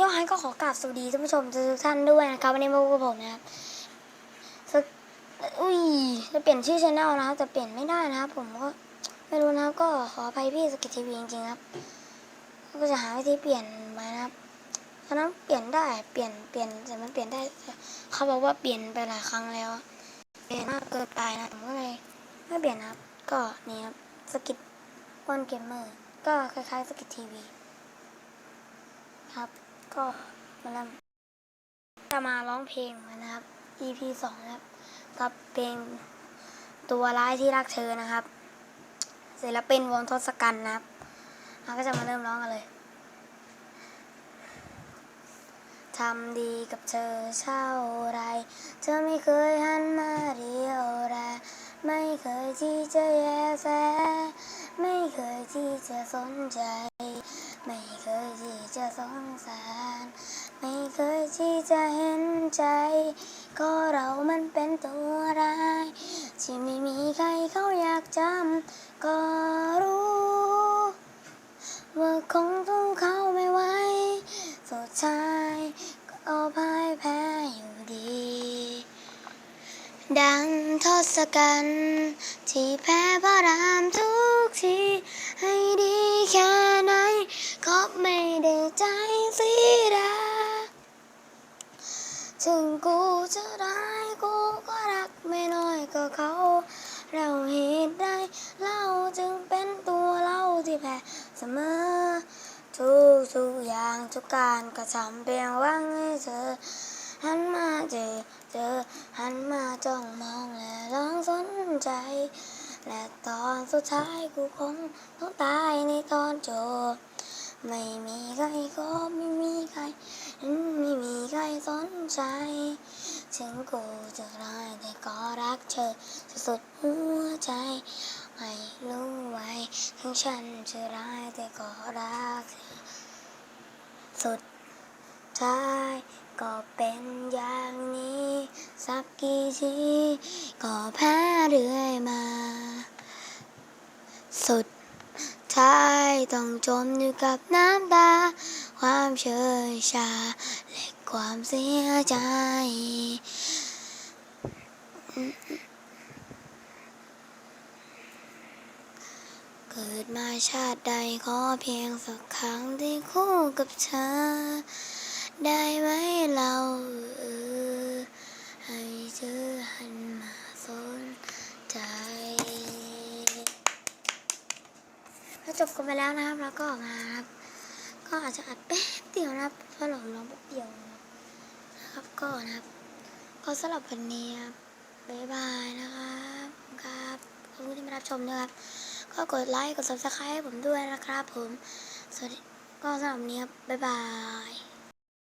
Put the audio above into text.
ยอฮันก็ขอกราบสวัสดีท่านผู้ชมทุกท่านด้วยนะครับวันนี้มาพบกับผมนะครับอุ้ยจะเปลี่ยนชื่อช anel นะครับแต่เปลี่ยนไม่ได้นะครับ ผมก็ไม่รู้นะครับ ก็ขออภัยพี่สกิททีวีจริงๆครับ ก็จะหาวิธีเปลี่ยนมานะครับตอนนั้นเปลี่ยนได้เปลี่ยนเปลี่ยนแต่มันเปลี่ยนได้ เขาบอกว่าเปลี่ยนไปหลายครั้งแล้วเปลี่ยนมากเกินไปนะผมก็เลยไม่เปลี่ยนนะครับ ก็นี่ครับสกิทวันเกมเมอร์ก็คล้ายๆสกิททีวีครับ ก็มาเริ่มจะมาร้องเพลงนะครับ EP สองนะครับ กับเพลงตัวร้ายที่รักเธอนะครับศิลปินวงทศกัณฐ์นะครับเราก็จะมาเริ่มร้องกันเลยทำดีกับเธอเช่าไร เธอไม่เคยหันมาเรียวแรไม่เคยที่จะแยแส ที่จะสนใจ ไม่เคยที่จะสงสาร ไม่เคยที่จะเห็นใจ ก็เรามันเป็นตัวร้ายที่ไม่มีใครเขาอยากจำ ก็รู้ ว่าคงต้องเข้าไม่ไหวสุดท้ายก็เอาพ่ายแพ้อยู่ดี ดังทศกัณฐ์ที่แพ้พระรามทุก ถึงกูจะร้ายกูก็รักไม่น้อยก็เขา เราเหตุใดเราจึงเป็นตัวเราที่แพ้เสมอ ทุกทุกอย่างทุกการกระทำเพียงหวังให้เธอหันมาเจอเจอหันมาจ้องมองและลองสนใจ และตอนสุดท้ายกูคงต้องตายในตอนจบไม่มีใครก็ไม่มีใคร ไม่มีใคร ใจ ถึงกูจะร้ายแต่ก็รักเธอสุดหัวใจ ไม่รู้ไว้ถึงฉันจะร้ายแต่ก็รักเธอสุดท้ายก็เป็นอย่างนี้ สักกี่ทีก็แพ้เรื่อยมา สุดท้ายต้องจมอยู่กับน้ำตา ความเชยชา ความเสียใจ เกิดมาชาติใดขอเพียงสักครั้งที่คู่กับเธอ ได้ไหมเราเออให้เธอหันมาสนใจก็จบกันไปแล้วนะครับแล้วก็ออกมาครับก็อาจจะอัดแป๊บเดียวนะครับเพราะเราร้องแป๊บเดียว ครับก็นะครับ ก็สำหรับวันนี้ครับบ๊ายบายนะครับครับขอบคุณที่มารับชมนะครับ ก็กดไลค์กด subscribe ให้ผมด้วยนะครับ ผมสวัสดีก็สำหรับวันนี้ครับบ๊ายบาย